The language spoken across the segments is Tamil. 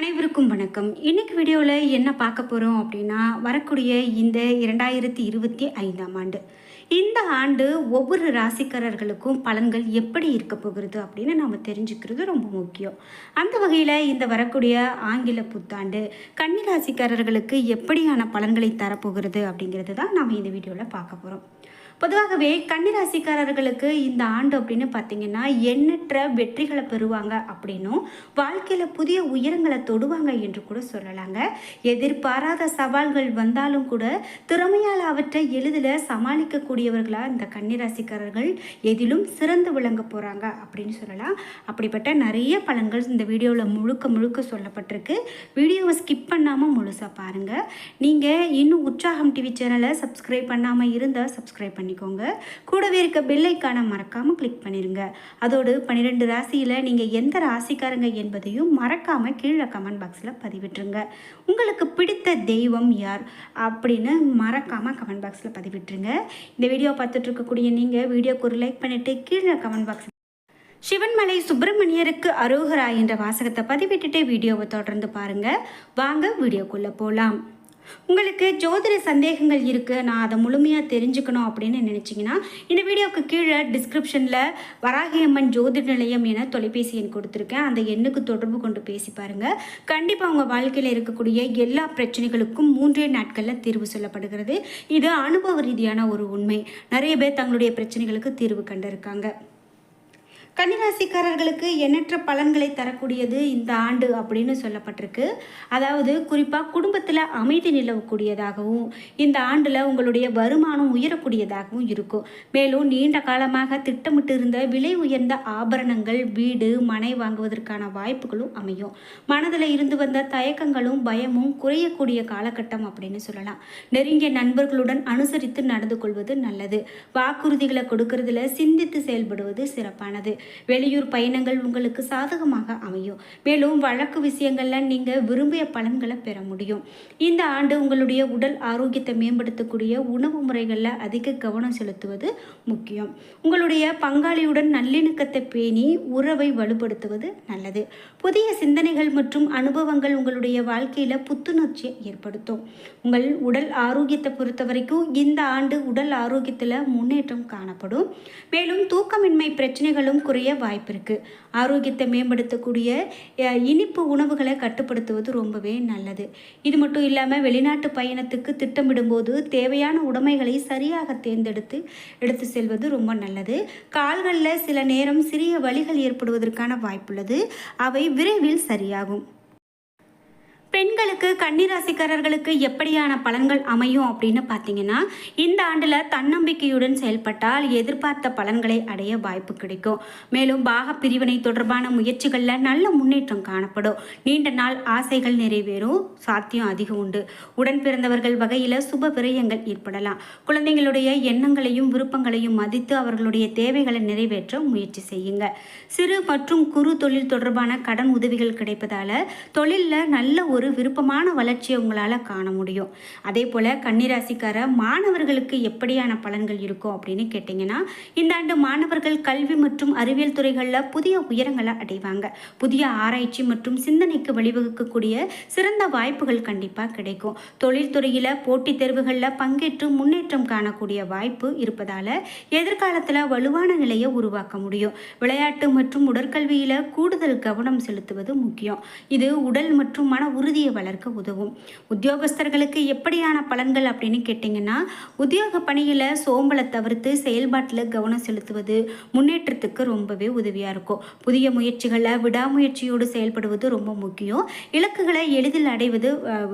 அனைவருக்கும் வணக்கம். இன்னைக்கு வீடியோவில் என்ன பார்க்க போகிறோம் அப்படின்னா வரக்கூடிய இந்த இரண்டாயிரத்தி இருபத்தி ஐந்தாம் ஆண்டு. இந்த ஆண்டு ஒவ்வொரு ராசிக்காரர்களுக்கும் பலன்கள் எப்படி இருக்க போகிறது அப்படின்னு நம்ம தெரிஞ்சுக்கிறது ரொம்ப முக்கியம். அந்த வகையில் இந்த வரக்கூடிய ஆங்கில புத்தாண்டு கன்னி ராசிக்காரர்களுக்கு எப்படியான பலன்களை தரப்போகிறது அப்படிங்கிறது தான் நாம் இந்த வீடியோவில் பார்க்க போகிறோம் பொதுவாகவே கன்னிராசிக்காரர்களுக்கு இந்த ஆண்டு அப்படின்னு பார்த்தீங்கன்னா எண்ணற்ற வெற்றிகளை பெறுவாங்க அப்படின்னும் வாழ்க்கையில் புதிய உயரங்களை தொடுவாங்க என்று கூட சொல்லலாங்க. எதிர்பாராத சவால்கள் வந்தாலும் கூட திறமையால் அவற்றை எளிதில் சமாளிக்கக்கூடியவர்களாக இந்த கன்னிராசிக்காரர்கள் எதிலும் சிறந்து விளங்க போகிறாங்க அப்படின்னு சொல்லலாம். அப்படிப்பட்ட நிறைய பலன்கள் இந்த வீடியோவில் முழுக்க முழுக்க சொல்லப்பட்டிருக்கு. வீடியோவை ஸ்கிப் பண்ணாமல் முழுசாக பாருங்கள் நீங்கள் இன்னும் உற்சாகம் டிவி சேனலை சப்ஸ்கிரைப் பண்ணாமல் இருந்தால் சப்ஸ்கிரைப் பண்ணிக்கோங்க. கூடவே இருக்க பெல்லைக்கான மறக்காமல் கிளிக் பண்ணிடுங்க அதோடு பன்னிரெண்டு ராசியில் நீங்கள் எந்த ராசிக்காரங்க என்பதையும் மறக்காமல் கீழே கமெண்ட் பாக்ஸில் பதிவிட்டுருங்க. உங்களுக்கு பிடித்த தெய்வம் யார் அப்படின்னு மறக்காமல் கமெண்ட் பாக்ஸில் பதிவிட்டுருங்க. இந்த வீடியோ பார்த்துட்டு இருக்கக்கூடிய நீங்கள் வீடியோக்கு ஒரு லைக் பண்ணிவிட்டு கீழே கமெண்ட் பாக்ஸில் சிவன்மலை சுப்பிரமணியருக்கு அரோகரா என்ற வாசகத்தை பதிவிட்டுட்டு வீடியோவை தொடர்ந்து பாருங்க. வாங்க வீடியோக்குள்ளே போகலாம் உங்களுக்கு ஜோதிட சந்தேகங்கள் இருக்குது நான் அதை முழுமையாக தெரிஞ்சுக்கணும் அப்படின்னு நினச்சிங்கன்னா இந்த வீடியோவுக்கு கீழே டிஸ்கிரிப்ஷனில் வராகியம்மன் ஜோதிட நிலையம் என தொலைபேசி எண் கொடுத்துருக்கேன். அந்த எண்ணுக்கு தொடர்பு கொண்டு பேசி பாருங்கள் கண்டிப்பாக உங்கள் வாழ்க்கையில் இருக்கக்கூடிய எல்லா பிரச்சனைகளுக்கும் மூன்றே நாட்களில் தீர்வு சொல்லப்படுகிறது. இது அனுபவ ரீதியான ஒரு உண்மை. நிறைய பேர் தங்களுடைய பிரச்சனைகளுக்கு தீர்வு கண்டிருக்காங்க. கன்னிராசிக்காரர்களுக்கு எண்ணற்ற பலன்களை தரக்கூடியது இந்த ஆண்டு அப்படின்னு சொல்லப்பட்டிருக்கு. அதாவது குறிப்பாக குடும்பத்தில் அமைதி நிலவக்கூடியதாகவும் இந்த ஆண்டில் உங்களுடைய வருமானம் உயரக்கூடியதாகவும் இருக்கும். மேலும் நீண்ட காலமாக திட்டமிட்டு இருந்த விலை உயர்ந்த ஆபரணங்கள் வீடு மனை வாங்குவதற்கான வாய்ப்புகளும் அமையும். மனதில் இருந்து வந்த தயக்கங்களும் பயமும் குறையக்கூடிய காலகட்டம் அப்படின்னு சொல்லலாம். நெருங்கிய நண்பர்களுடன் அனுசரித்து நடந்து கொள்வது நல்லது. வாக்குறுதிகளை கொடுக்கறதுல சிந்தித்து செயல்படுவது சிறப்பானது. வெளியூர் பயணங்கள் உங்களுக்கு சாதகமாக அமையும். மேலும் வழக்கு விஷயங்களில் நீங்கள் விரும்பிய பலன்களை பெற முடியும். இந்த ஆண்டு உங்களுடைய உடல் ஆரோக்கியத்தை மேம்படுத்தக்கூடிய உணவு முறைகளில் அதிக கவனம் செலுத்துவது முக்கியம். உங்களுடைய பங்காளியுடன் நல்லிணக்கத்தை பேணி உறவை வலுப்படுத்துவது நல்லது. புதிய சிந்தனைகள் மற்றும் அனுபவங்கள் உங்களுடைய வாழ்க்கையில் புத்துணர்ச்சியை ஏற்படுத்தும். உங்கள் உடல் ஆரோக்கியத்தை பொறுத்த வரைக்கும் இந்த ஆண்டு உடல் ஆரோக்கியத்தில் முன்னேற்றம் காணப்படும். மேலும் தூக்கமின்மை பிரச்சனைகளும் குறைய வாய்ப்பு இருக்குது ஆரோக்கியத்தை மேம்படுத்தக்கூடிய இனிப்பு உணவுகளை கட்டுப்படுத்துவது ரொம்பவே நல்லது. இது மட்டும் இல்லாமல் வெளிநாட்டு பயணத்துக்கு திட்டமிடும்போது தேவையான உடைமைகளை சரியாக தேர்ந்தெடுத்து எடுத்து செல்வது ரொம்ப நல்லது. கால்களில் சில நேரம் சிறிய வலிகள் ஏற்படுவதற்கான வாய்ப்புள்ளது. அவை விரைவில் சரியாகும். பெண்களுக்கு கன்னிராசிக்காரர்களுக்கு எப்படியான பலன்கள் அமையும் அப்படின்னு பார்த்தீங்கன்னா இந்த ஆண்டில் தன்னம்பிக்கையுடன் செயல்பட்டால் எதிர்பார்த்த பலன்களை அடைய வாய்ப்பு கிடைக்கும். மேலும் பாக பிரிவினை தொடர்பான முயற்சிகளில் நல்ல முன்னேற்றம் காணப்படும். நீண்ட நாள் ஆசைகள் நிறைவேறும். சாத்தியம் அதிகம் உண்டு. உடன் பிறந்தவர்கள் வகையில் சுப விரயங்கள் ஏற்படலாம். குழந்தைங்களுடைய எண்ணங்களையும் விருப்பங்களையும் மதித்து அவர்களுடைய தேவைகளை நிறைவேற்ற முயற்சி செய்யுங்க. சிறு மற்றும் குறு தொழில் தொடர்பான கடன் உதவிகள் கிடைப்பதால் தொழிலில் நல்ல ஒரு ஒரு விருப்பமான வளர்ச்சியை உங்களால் காண முடியும். அதே போல் கன்னிராசிக்கார மாணவர்களுக்கு எப்படியான பலன்கள் இருக்கும் அப்படின்னு கேட்டிங்கன்னா இந்த ஆண்டு மாணவர்கள் கல்வி மற்றும் அறிவியல் துறைகளில் புதிய உயரங்களை அடைவாங்க. புதிய ஆராய்ச்சி மற்றும் சிந்தனைக்கு வழிவகுக்கக்கூடிய சிறந்த வாய்ப்புகள் கண்டிப்பாக கிடைக்கும். தொழில்துறையில் போட்டித் தேர்வுகளில் பங்கேற்று முன்னேற்றம் காணக்கூடிய வாய்ப்பு இருப்பதால் எதிர்காலத்தில் வலுவான நிலையை உருவாக்க முடியும். விளையாட்டு மற்றும் உடற்கல்வியில் கூடுதல் கவனம் செலுத்துவது முக்கியம். இது உடல் மற்றும் மன உறுதி உறுதியை வளர்க்க உதவும். உத்தியோகஸ்தர்களுக்கு எப்படியான பலன்கள் அப்படின்னு கேட்டிங்கன்னா உத்தியோக பணியில் சோம்பலை தவிர்த்து செயல்பாட்டில் கவனம் செலுத்துவது முன்னேற்றத்துக்கு ரொம்பவே உதவியாக இருக்கும். புதிய முயற்சிகளை விடாமுயற்சியோடு செயல்படுவது ரொம்ப முக்கியம். இலக்குகளை எளிதில் அடைவது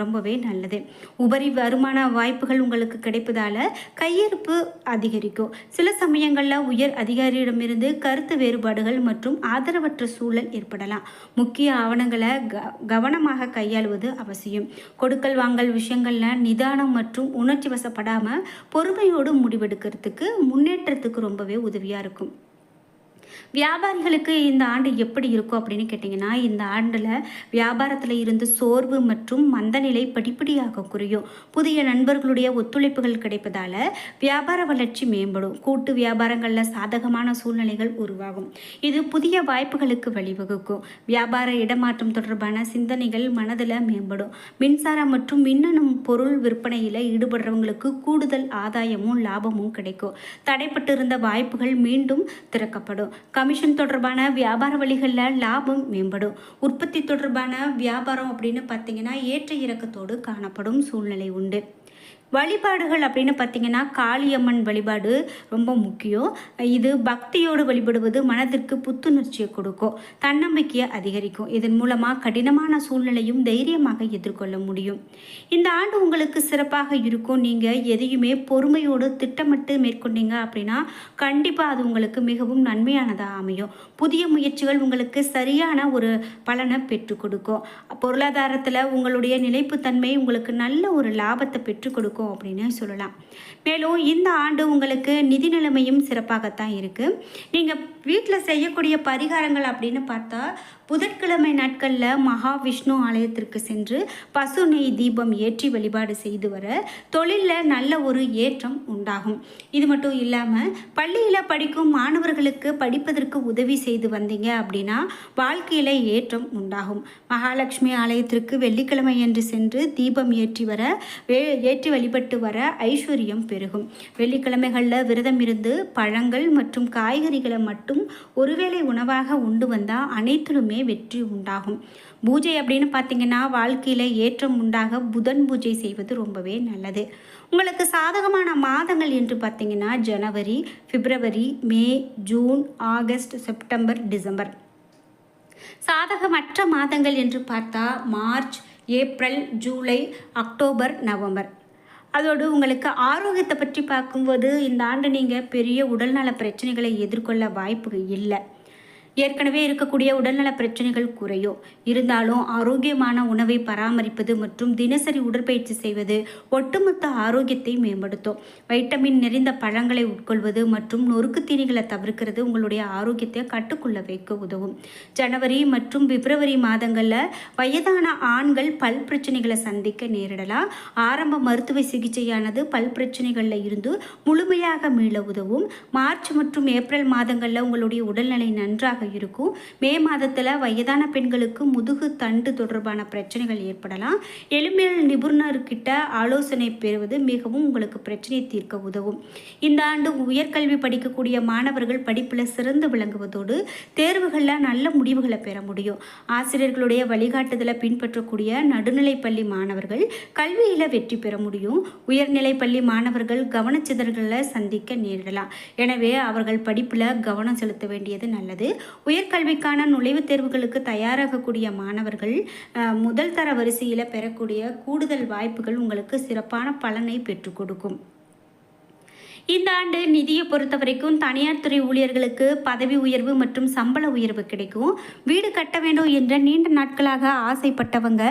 ரொம்பவே நல்லது. உபரி வருமான வாய்ப்புகள் உங்களுக்கு கிடைப்பதால் கையிருப்பு அதிகரிக்கும். சில சமயங்களில் உயர் அதிகாரியிடமிருந்து கருத்து வேறுபாடுகள் மற்றும் ஆதரவற்ற சூழல் ஏற்படலாம். முக்கிய ஆவணங்களை க கவனமாக கையாளுவது அவசியம். கொடுக்கல் வாங்கல் விஷயங்களில் நிதானம் மற்றும் உணர்ச்சி வசப்படாமல் பொறுமையோடு முடிவெடுக்கிறதுக்கு முன்னேற்றத்துக்கு ரொம்பவே உதவியாக இருக்கும். வியாபாரிகளுக்கு இந்த ஆண்டு எப்படி இருக்கும் அப்படின்னு கேட்டிங்கன்னா இந்த ஆண்டில் வியாபாரத்தில் இருந்து சோர்வு மற்றும் மந்தநிலை படிப்படியாக குறையும். புதிய நண்பர்களுடைய ஒத்துழைப்புகள் கிடைப்பதால் வியாபார வளர்ச்சி மேம்படும். கூட்டு வியாபாரங்களில் சாதகமான சூழ்நிலைகள் உருவாகும். இது புதிய வாய்ப்புகளுக்கு வழிவகுக்கும். வியாபார இடமாற்றம் தொடர்பான சிந்தனைகள் மனதில் மேம்படும். மின்சாரம் மற்றும் மின்னணு பொருள் விற்பனையில் ஈடுபடுறவங்களுக்கு கூடுதல் ஆதாயமும் லாபமும் கிடைக்கும். தடைப்பட்டிருந்த வாய்ப்புகள் மீண்டும் திறக்கப்படும். கமிஷன் தொடர்பான வியாபார வழிகளில் லாபம் மேம்படும். உற்பத்தி தொடர்பான வியாபாரம் அப்படின்னு பார்த்தீங்கன்னா ஏற்ற இறக்கத்தோடு காணப்படும் சூழ்நிலை உண்டு. வழிபாடுகள் அப்படின்னு பார்த்தீங்கன்னா காளியம்மன் வழிபாடு ரொம்ப முக்கியம். இது பக்தியோடு வழிபடுவது மனதிற்கு புத்துணர்ச்சியை கொடுக்கும். தன்னம்பிக்கையை அதிகரிக்கும். இதன் மூலமாக கடினமான சூழ்நிலையும் தைரியமாக எதிர்கொள்ள முடியும். இந்த ஆண்டு உங்களுக்கு சிறப்பாக இருக்கும். நீங்கள் எதையுமே பொறுமையோடு திட்டமிட்டு மேற்கொண்டீங்க அப்படின்னா கண்டிப்பாக அது உங்களுக்கு மிகவும் நன்மையானதாக அமையும். புதிய முயற்சிகள் உங்களுக்கு சரியான ஒரு பலனை பெற்றுக் கொடுக்கும். பொருளாதாரத்தில் உங்களுடைய நிலைப்புத்தன்மை உங்களுக்கு நல்ல ஒரு லாபத்தை பெற்றுக் கொடுக்கும். இருக்கும் அப்படின்னு சொல்லலாம். மேலும் இந்த ஆண்டு உங்களுக்கு நிதி நிலைமையும் சிறப்பாகத்தான் இருக்குது நீங்கள் வீட்டில் செய்யக்கூடிய பரிகாரங்கள் அப்படின்னு பார்த்தா புதன்கிழமை நாட்களில் மகாவிஷ்ணு ஆலயத்திற்கு சென்று பசு நெய் தீபம் ஏற்றி வழிபாடு செய்து வர தொழிலில் நல்ல ஒரு ஏற்றம் உண்டாகும். இது மட்டும் இல்லாமல் பள்ளியில் படிக்கும் மாணவர்களுக்கு படிப்பதற்கு உதவி செய்து வந்தீங்க அப்படின்னா வாழ்க்கையில் ஏற்றம் உண்டாகும். மகாலட்சுமி ஆலயத்திற்கு வெள்ளிக்கிழமை என்று சென்று தீபம் ஏற்றி வர வே ஏற்றி வழிபட்டு வர ஐஸ்வர்யம் பெருகும். வெள்ளிக்கிழமைகளில் விரதம் இருந்து பழங்கள் மற்றும் காய்கறிகளை மட்டும் ஒருவேளை உணவாக உண்டு வந்தால் அனைத்திலுமே வெற்றி உண்டாகும். பூஜை அப்படின்னு பார்த்தீங்கன்னா வாழ்க்கையில் ஏற்றம் உண்டாக புதன் பூஜை செய்வது ரொம்பவே நல்லது. உங்களுக்கு சாதகமான மாதங்கள் என்று பார்த்தீங்கன்னா ஜனவரி பிப்ரவரி May June August September December. சாதகமற்ற மாதங்கள் என்று பார்த்தா மார்ச் ஏப்ரல் ஜூலை அக்டோபர் நவம்பர். அதோடு உங்களுக்கு ஆரோக்கியத்தை பற்றி பார்க்கும்போது இந்த ஆண்டு நீங்கள் பெரிய உடல்நல பிரச்சனைகளை எதிர்கொள்ள வாய்ப்பு இல்லை. ஏற்கனவே இருக்கக்கூடிய உடல்நல பிரச்சனைகள் குறையும் இருந்தாலும் ஆரோக்கியமான உணவை பராமரிப்பது மற்றும் தினசரி உடற்பயிற்சி செய்வது ஒட்டுமொத்த ஆரோக்கியத்தை மேம்படுத்தும். வைட்டமின் நிறைந்த பழங்களை உட்கொள்வது மற்றும் நொறுக்கு தீனிகளை தவிர்க்கிறது உங்களுடைய ஆரோக்கியத்தை கட்டுக்குள்ள வைக்க உதவும். ஜனவரி மற்றும் பிப்ரவரி மாதங்களில் வயதான ஆண்கள் பல் பிரச்சனைகளை சந்திக்க நேரிடலாம். ஆரம்ப மருத்துவ சிகிச்சையானது பல் பிரச்சனைகளில் இருந்து முழுமையாக மீள உதவும். மார்ச் மற்றும் ஏப்ரல் மாதங்களில் உங்களுடைய உடல்நிலை நன்றாக இருக்கும். மே மாதத்தில் வயதான பெண்களுக்கு முதுகு தண்டு தொடர்பான பிரச்சனைகள் ஏற்படலாம். எலும்பியல் நிபுணர்கிட்ட ஆலோசனை பெறுவது மிகவும் உங்களுக்கு பிரச்சனையை தீர்க்க உதவும். இந்த ஆண்டு உயர்கல்வி படிக்கக்கூடிய மாணவர்கள் படிப்பில் சிறந்து விளங்குவதோடு தேர்வுகளில் நல்ல முடிவுகளை பெற முடியும். ஆசிரியர்களுடைய வழிகாட்டுதலை பின்பற்றக்கூடிய நடுநிலைப்பள்ளி மாணவர்கள் கல்வியில் வெற்றி பெற முடியும். உயர்நிலைப்பள்ளி மாணவர்கள் கவனச்சிதறல்களை சந்திக்க நேரிடலாம். எனவே அவர்கள் படிப்பில் கவனம் செலுத்த வேண்டியது நல்லது. உயர்கல்விக்கான நுழைவுத் தேர்வுகளுக்கு தயாராகக்கூடிய மாணவர்கள் முதல் தர வரிசையில் பெறக்கூடிய கூடுதல் வாய்ப்புகள் உங்களுக்கு சிறப்பான பலனை பெற்றுக் கொடுக்கும். இந்த ஆண்டு நிதியை பொறுத்த வரைக்கும் தனியார் துறை ஊழியர்களுக்கு பதவி உயர்வு மற்றும் சம்பள உயர்வு கிடைக்கும். வீடு கட்ட வேண்டும் என்ற நீண்ட நாட்களாக ஆசைப்பட்டவங்க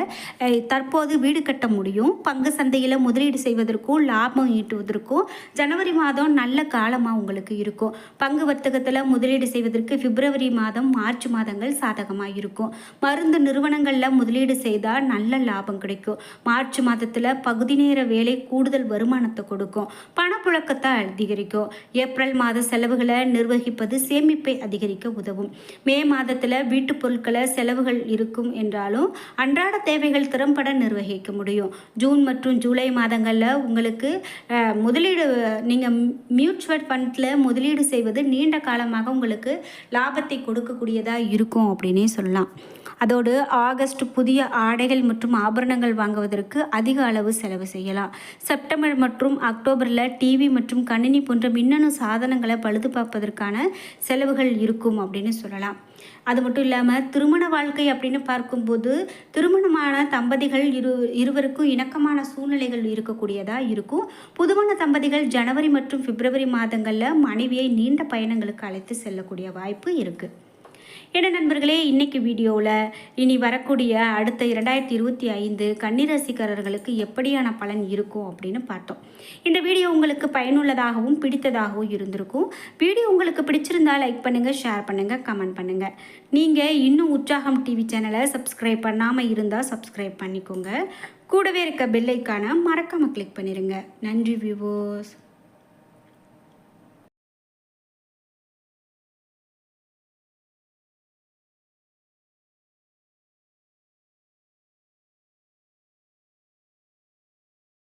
தற்போது வீடு கட்ட முடியும். பங்கு சந்தையில் முதலீடு செய்வதற்கும் லாபம் ஈட்டுவதற்கும் ஜனவரி மாதம் நல்ல காலமாக உங்களுக்கு இருக்கும். பங்கு வர்த்தகத்தில் முதலீடு செய்வதற்கு பிப்ரவரி மாதம் மார்ச் மாதங்கள் சாதகமாக இருக்கும். மருந்து நிறுவனங்களில் முதலீடு செய்தால் நல்ல லாபம் கிடைக்கும். மார்ச் மாதத்தில் பகுதி நேர வேலை கூடுதல் வருமானத்தை கொடுக்கும். பணப்புழக்கத்தை அதிகரிக்கும். ஏப்ரல் மாத செலவுகளை நிர்வகிப்பது சேமிப்பை அதிகரிக்க உதவும். மே மாதத்தில் வீட்டு பொருட்களை செலவுகள் இருக்கும் என்றாலும் அன்றாட தேவைகள் திறம்பட நிர்வகிக்க முடியும். ஜூன் மற்றும் ஜூலை மாதங்களில் உங்களுக்கு முதலீடு நீங்கள் மியூச்சுவல் ஃபண்டில் முதலீடு செய்வது நீண்ட காலமாக உங்களுக்கு லாபத்தை கொடுக்கக்கூடியதாக இருக்கும் அப்படின்னே சொல்லலாம். அதோடு ஆகஸ்ட் புதிய ஆடைகள் மற்றும் ஆபரணங்கள் வாங்குவதற்கு அதிக அளவு செலவு செய்யலாம். செப்டம்பர் மற்றும் அக்டோபரில் டிவி மற்றும் கணினி போன்ற மின்னணு சாதனங்களை பழுது பார்ப்பதற்கான செலவுகள் இருக்கும் அப்படின்னு சொல்லலாம். அது மட்டும் இல்லாமல் திருமண வாழ்க்கை அப்படின்னு பார்க்கும்போது திருமணமான தம்பதிகள் இரு இருவருக்கும் இணக்கமான சூழ்நிலைகள் இருக்கக்கூடியதாக இருக்கும். புதுமண தம்பதிகள் ஜனவரி மற்றும் பிப்ரவரி மாதங்களில் மனைவியை நீண்ட பயணங்களுக்கு அழைத்து செல்லக்கூடிய வாய்ப்பு இருக்குது என்ன நண்பர்களே இன்றைக்கி வீடியோவில் இனி வரக்கூடிய அடுத்த இரண்டாயிரத்தி இருபத்தி ஐந்து கன்னிராசிக்காரர்களுக்கு எப்படியான பலன் இருக்கும் அப்படின்னு பார்த்தோம். இந்த வீடியோ உங்களுக்கு பயனுள்ளதாகவும் பிடித்ததாகவும் இருந்திருக்கும். வீடியோ உங்களுக்கு பிடிச்சிருந்தா லைக் பண்ணுங்கள் ஷேர் பண்ணுங்கள் கமெண்ட் பண்ணுங்கள் நீங்கள் இன்னும் உற்சாகம் டிவி சேனலை சப்ஸ்கிரைப் பண்ணாமல் இருந்தால் சப்ஸ்கிரைப் பண்ணிக்கோங்க. கூடவே இருக்க பெல்லைக்கான மறக்காமல் கிளிக் பண்ணிடுங்க நன்றி வியூவர்ஸ்